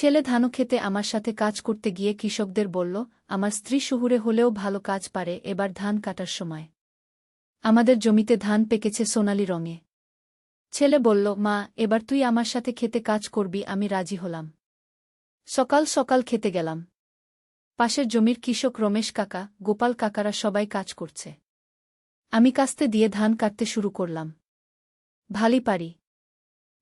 ছেলে ধানও খেতে আমার সাথে কাজ করতে গিয়ে কৃষকদের বলল, আমার স্ত্রী শহুরে হলেও ভালো কাজ পারে, এবার ধান কাটার সময়। আমাদের জমিতে ধান পেকেছে সোনালি রঙে। ছেলে বলল, মা, এবার তুই আমার সাথে খেতে কাজ করবি, আমি রাজি হলাম। সকাল সকাল খেতে গেলাম। পাশের জমির কৃষক রমেশ কাকা, গোপাল কাকারা সবাই কাজ করছে। আমি কাস্তে দিয়ে ধান কাটতে শুরু করলাম। ভালি পারি।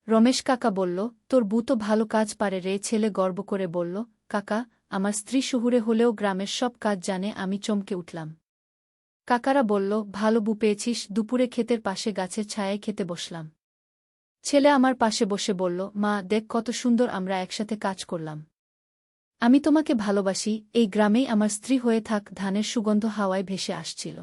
রমেশ কাকা বলল, তোর বু তো ভালো কাজ পারে রে, ছেলে গর্ব করে বলল, কাকা, আমার স্ত্রী শহুরে হলেও গ্রামের সব কাজ জানে, আমি চমকে উঠলাম। কাকারা বলল, ভালো বু পেয়েছিস, দুপুরে ক্ষেতের পাশে গাছের ছায়ায় খেতে বসলাম। ছেলে আমার পাশে বসে বলল, মা, দেখ কত সুন্দর আমরা একসাথে কাজ করলাম। আমি তোমাকে ভালোবাসি, এই গ্রামেই আমার স্ত্রী হয়ে থাক, ধানের সুগন্ধ হাওয়ায় ভেসে আসছিল।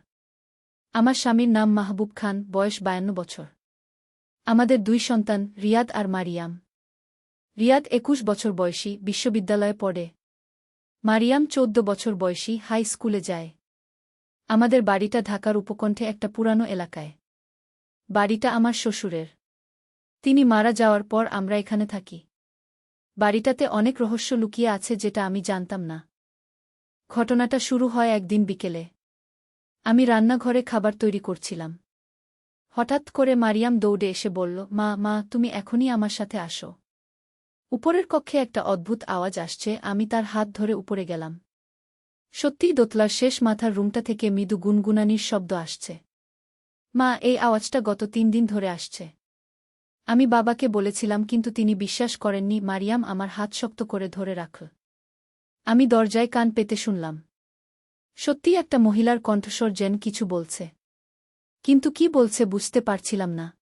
আমার স্বামীর নাম মাহবুব খান, বয়স বায়ান্ন বছর। আমাদের দুই সন্তান, রিয়াদ আর মারিয়াম। রিয়াদ একুশ বছর বয়সী, বিশ্ববিদ্যালয়ে পড়ে। মারিয়াম চোদ্দ বছর বয়সী, হাই স্কুলে যায়। আমাদের বাড়িটা ঢাকার উপকণ্ঠে একটা পুরানো এলাকায়। বাড়িটা আমার শ্বশুরের। তিনি মারা যাওয়ার পর আমরা এখানে থাকি। বাড়িটাতে অনেক রহস্য লুকিয়ে আছে যেটা আমি জানতাম না। ঘটনাটা শুরু হয় একদিন বিকেলে। আমি রান্নাঘরে খাবার তৈরি করছিলাম। হঠাৎ করে মারিয়াম দৌড়ে এসে বলল, মা মা, তুমি এখনই আমার সাথে আসো। উপরের কক্ষে একটা অদ্ভুত আওয়াজ আসছে, আমি তার হাত ধরে উপরে গেলাম। সত্যিই দোতলার শেষ মাথার রুমটা থেকে মৃদু গুনগুনানির শব্দ আসছে। মা, এই আওয়াজটা গত তিন দিন ধরে আসছে। আমি বাবাকে বলেছিলাম, কিন্তু তিনি বিশ্বাস করেননি, মারিয়াম আমার হাত শক্ত করে ধরে রাখল আমি দরজায় কান পেতে শুনলাম। সত্যিই একটা মহিলার কণ্ঠস্বর যেন কিছু বলছে। কিন্তু কি বলছে বুঝতে পারছিলাম না।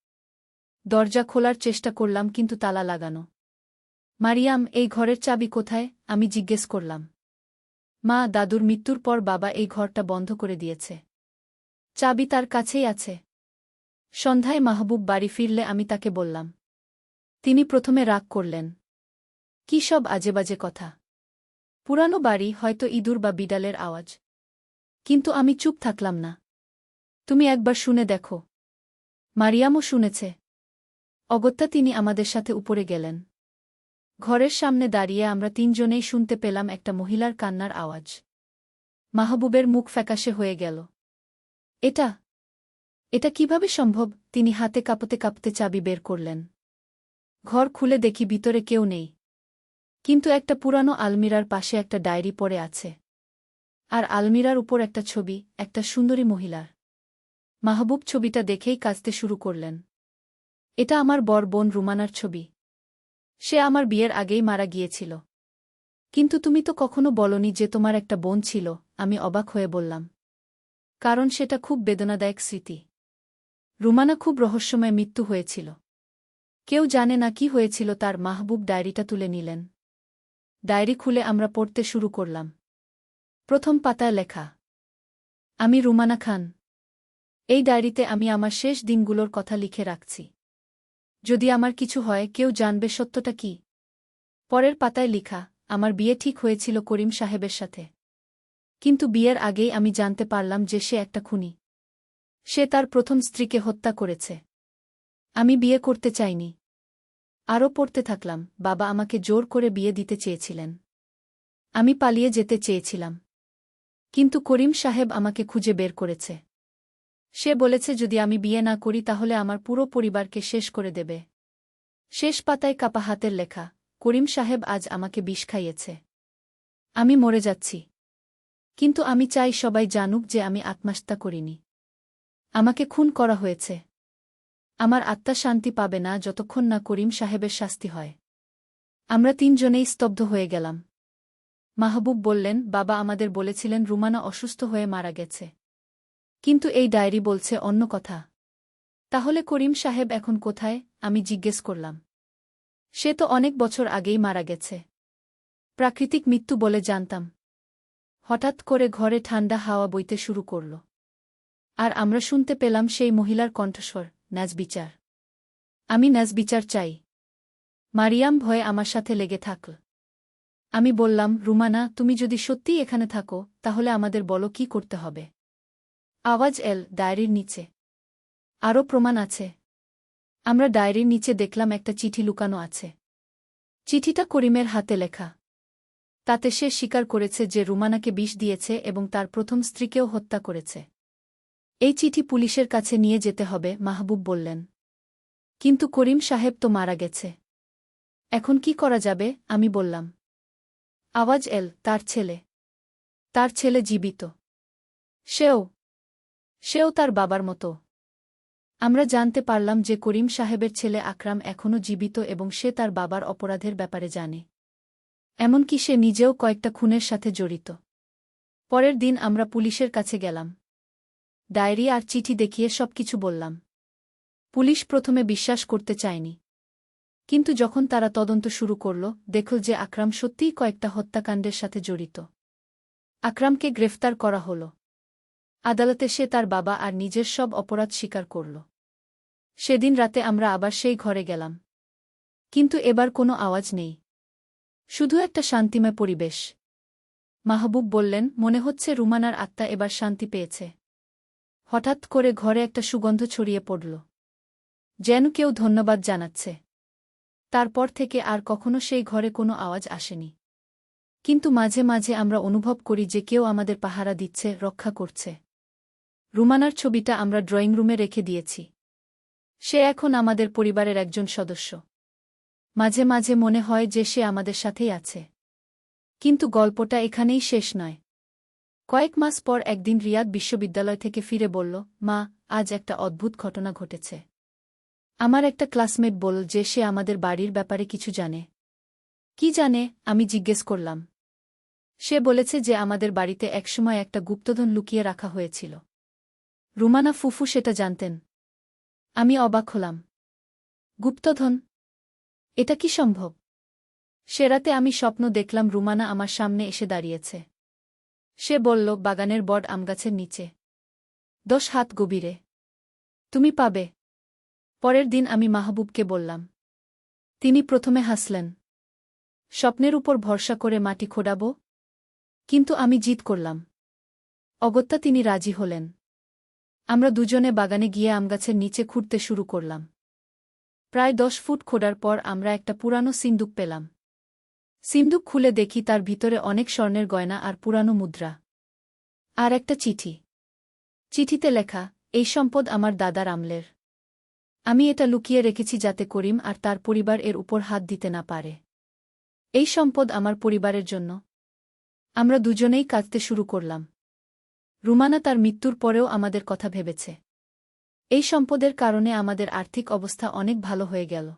দরজা খোলার চেষ্টা করলাম, কিন্তু তালা লাগানো। মারিয়াম, এই ঘরের চাবি কোথায়? আমি জিজ্ঞেস করলাম। মা, দাদুর মৃত্যুর পর বাবা এই ঘরটা বন্ধ করে দিয়েছে। চাবি তার কাছেই আছে। সন্ধ্যায় মাহবুব বাড়ি ফিরলে আমি তাকে বললাম। তিনি প্রথমে রাগ করলেন। কি সব আজেবাজে কথা। পুরানো বাড়ি হয়তো ইঁদুর বা বিড়ালের আওয়াজ। কিন্তু আমি চুপ থাকলাম না। তুমি একবার শুনে দেখো। মারিয়ামও শুনেছে। অগত্যা তিনি আমাদের সাথে উপরে গেলেন। ঘরের সামনে দাঁড়িয়ে আমরা তিনজনেই শুনতে পেলাম একটা মহিলার কান্নার আওয়াজ। মাহবুবের মুখ ফ্যাকাশে হয়ে গেল। এটা? এটা কীভাবে সম্ভব? তিনি হাতে কাঁপতে কাঁপতে চাবি বের করলেন। ঘর খুলে দেখি ভিতরে কেউ নেই। কিন্তু একটা পুরানো আলমিরার পাশে একটা ডায়েরি পড়ে আছে। আর আলমিরার উপর একটা ছবি, একটা সুন্দরী মহিলার। মাহবুব ছবিটা দেখেই কাজতে শুরু করলেন। এটা আমার বর বোন রুমানার ছবি। সে আমার বিয়ের আগেই মারা গিয়েছিল। কিন্তু তুমি তো কখনো বলনি যে তোমার একটা বোন ছিল, আমি অবাক হয়ে বললাম। কারণ সেটা খুব বেদনাদায়ক স্মৃতি। রুমানা খুব রহস্যময় মৃত্যু হয়েছিল। কেউ জানে না কি হয়েছিল তার মাহবুব ডায়েরিটা তুলে নিলেন। ডায়েরি খুলে আমরা পড়তে শুরু করলাম। প্রথম পাতায় লেখা। আমি রুমানা খান। এই ডায়েরিতে আমি আমার শেষ দিনগুলোর কথা লিখে রাখছি। যদি আমার কিছু হয়, কেউ জানবে সত্যটা কি? পরের পাতায় লিখা, আমার বিয়ে ঠিক হয়েছিল করিম সাহেবের সাথে। কিন্তু বিয়ের আগেই আমি জানতে পারলাম যে সে একটা খুনি। সে তার প্রথম স্ত্রীকে হত্যা করেছে। আমি বিয়ে করতে চাইনি। আরও পড়তে থাকলাম। বাবা আমাকে জোর করে বিয়ে দিতে চেয়েছিলেন। আমি পালিয়ে যেতে চেয়েছিলাম। কিন্তু করিম সাহেব আমাকে খুঁজে বের করেছে। সে বলেছে, যদি আমি বিয়ে না করি, তাহলে আমার পুরো পরিবারকে শেষ করে দেবে। শেষ পাতায় কাপা হাতের লেখা, করিম সাহেব আজ আমাকে বিষ খাইয়েছে। আমি মরে যাচ্ছি। কিন্তু আমি চাই সবাই জানুক যে আমি আত্মাস্তা করিনি। আমাকে খুন করা হয়েছে। আমার আত্মা শান্তি পাবে না যতক্ষণ না করিম সাহেবের শাস্তি হয়। আমরা তিনজনেই স্তব্ধ হয়ে গেলাম। মাহবুব বললেন, বাবা আমাদের বলেছিলেন রুমানা অসুস্থ হয়ে মারা গেছে। কিন্তু এই ডায়েরি বলছে অন্য কথা। তাহলে করিম সাহেব এখন কোথায়? আমি জিজ্ঞেস করলাম। সে তো অনেক বছর আগেই মারা গেছে। প্রাকৃতিক মৃত্যু বলে জানতাম। হঠাৎ করে ঘরে ঠান্ডা হাওয়া বইতে শুরু করল। আর আমরা শুনতে পেলাম সেই মহিলার কণ্ঠস্বর ন্যাজ বিচার। আমি ন্যাজ বিচার চাই। মারিয়াম ভয়ে আমার সাথে লেগে থাকল আমি বললাম, রুমানা, তুমি যদি সত্যিই এখানে থাকো, তাহলে আমাদের বলো কি করতে হবে। আওয়াজ এল, ডায়েরির নিচে। আরও প্রমাণ আছে। আমরা ডায়েরির নিচে দেখলাম একটা চিঠি লুকানো আছে। চিঠিটা করিমের হাতে লেখা। তাতে সে স্বীকার করেছে যে রুমানাকে বিষ দিয়েছে এবং তার প্রথম স্ত্রীকেও হত্যা করেছে। এই চিঠি পুলিশের কাছে নিয়ে যেতে হবে, মাহবুব বললেন। কিন্তু করিম সাহেব তো মারা গেছে। এখন কি করা যাবে, আমি বললাম। আওয়াজ এল, তার ছেলে। তার ছেলে জীবিত। সেও। সেও তার বাবার মতো। আমরা জানতে পারলাম যে করিম সাহেবের ছেলে আকরাম এখনও জীবিত এবং সে তার বাবার অপরাধের ব্যাপারে জানে। এমনকি সে নিজেও কয়েকটা খুনের সাথে জড়িত। পরের দিন আমরা পুলিশের কাছে গেলাম। ডায়েরি আর চিঠি দেখিয়ে সবকিছু বললাম। পুলিশ প্রথমে বিশ্বাস করতে চায়নি। কিন্তু যখন তারা তদন্ত শুরু করল, দেখল যে আকরাম সত্যিই কয়েকটা হত্যাকাণ্ডের সাথে জড়িত। আকরামকে গ্রেফতার করা হল। আদালতে সে তার বাবা আর নিজের সব অপরাধ স্বীকার করল। সেদিন রাতে আমরা আবার সেই ঘরে গেলাম। কিন্তু এবার কোনো আওয়াজ নেই। শুধু একটা শান্তিময় পরিবেশ। মাহবুব বললেন, মনে হচ্ছে রুমানার আত্মা এবার শান্তি পেয়েছে। হঠাৎ করে ঘরে একটা সুগন্ধ ছড়িয়ে পড়ল। যেন কেউ ধন্যবাদ জানাচ্ছে। তারপর থেকে আর কখনো সেই ঘরে কোনো আওয়াজ আসেনি। কিন্তু মাঝে মাঝে আমরা অনুভব করি যে কেউ আমাদের পাহারা দিচ্ছে, রক্ষা করছে। রুমানার ছবিটা আমরা ড্রয়িং রুমে রেখে দিয়েছি। সে এখন আমাদের পরিবারের একজন সদস্য। মাঝে মাঝে মনে হয় যে সে আমাদের সাথেই আছে। কিন্তু গল্পটা এখানেই শেষ নয়। কয়েক মাস পর একদিন রিয়াদ বিশ্ববিদ্যালয় থেকে ফিরে বলল, মা, আজ একটা অদ্ভুত ঘটনা ঘটেছে। আমার একটা ক্লাসমেট বল যে সে আমাদের বাড়ির ব্যাপারে কিছু জানে। কি জানে? আমি জিজ্ঞেস করলাম। সে বলেছে যে আমাদের বাড়িতে একসময় একটা গুপ্তধন লুকিয়ে রাখা হয়েছিল। রুমানা ফুফু সেটা জানতেন। আমি অবাক হলাম। গুপ্তধন? এটা কি সম্ভব? সে রাতে আমি স্বপ্ন দেখলাম রুমানা আমার সামনে এসে দাঁড়িয়েছে। সে বলল, বাগানের বট আমগাছের নিচে। দশ হাত গভীরে। তুমি পাবে। পরের দিন আমি মাহবুবকে বললাম। তিনি প্রথমে হাসলেন। স্বপ্নের উপর ভরসা করে মাটি খোডাব? কিন্তু আমি জিত করলাম। অগত্যা তিনি রাজি হলেন। আমরা দুজনে বাগানে গিয়ে আমগাছের নিচে খুঁড়তে শুরু করলাম। প্রায় দশ ফুট খোঁড়ার পর আমরা একটা পুরানো সিন্দুক পেলাম। সিন্দুক খুলে দেখি তার ভিতরে অনেক স্বর্ণের গয়না আর পুরানো মুদ্রা। আর একটা চিঠি। চিঠিতে লেখা, এই সম্পদ আমার দাদার আমলের। আমি এটা লুকিয়ে রেখেছি যাতে করিম আর তার পরিবার এর উপর হাত দিতে না পারে। এই সম্পদ আমার পরিবারের জন্য। আমরা দুজনেই কাঁদতে শুরু করলাম। রুমানা তার মৃত্যুর পরেও আমাদের কথা ভেবেছে। এই সম্পদের কারণে আমাদের আর্থিক অবস্থা অনেক ভালো হয়ে গেল।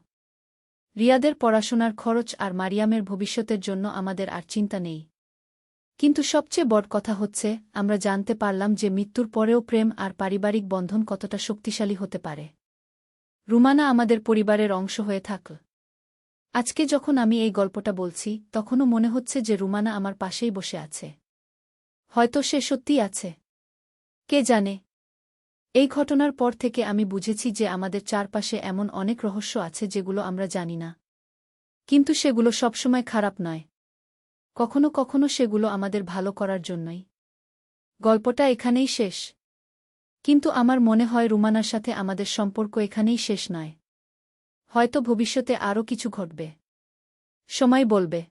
রিয়াদের পড়াশোনার খরচ আর মারিয়ামের ভবিষ্যতের জন্য আমাদের আর চিন্তা নেই। কিন্তু সবচেয়ে বড় কথা হচ্ছে, আমরা জানতে পারলাম যে মৃত্যুর পরেও প্রেম আর পারিবারিক বন্ধন কতটা শক্তিশালী হতে পারে। রুমানা আমাদের পরিবারের অংশ হয়ে থাকল আজকে যখন আমি এই গল্পটা বলছি, তখনও মনে হচ্ছে যে রুমানা আমার পাশেই বসে আছে। হয়তো সে সত্যিই আছে। কে জানে? এই ঘটনার পর থেকে আমি বুঝেছি যে আমাদের চারপাশে এমন অনেক রহস্য আছে যেগুলো আমরা জানি না। কিন্তু সেগুলো সবসময় খারাপ নয়। কখনো কখনো সেগুলো আমাদের ভালো করার জন্যই। গল্পটা এখানেই শেষ। কিন্তু আমার মনে হয় রুমানার সাথে আমাদের সম্পর্ক এখানেই শেষ নয়। হয়তো ভবিষ্যতে আরও কিছু ঘটবে। সময় বলবে।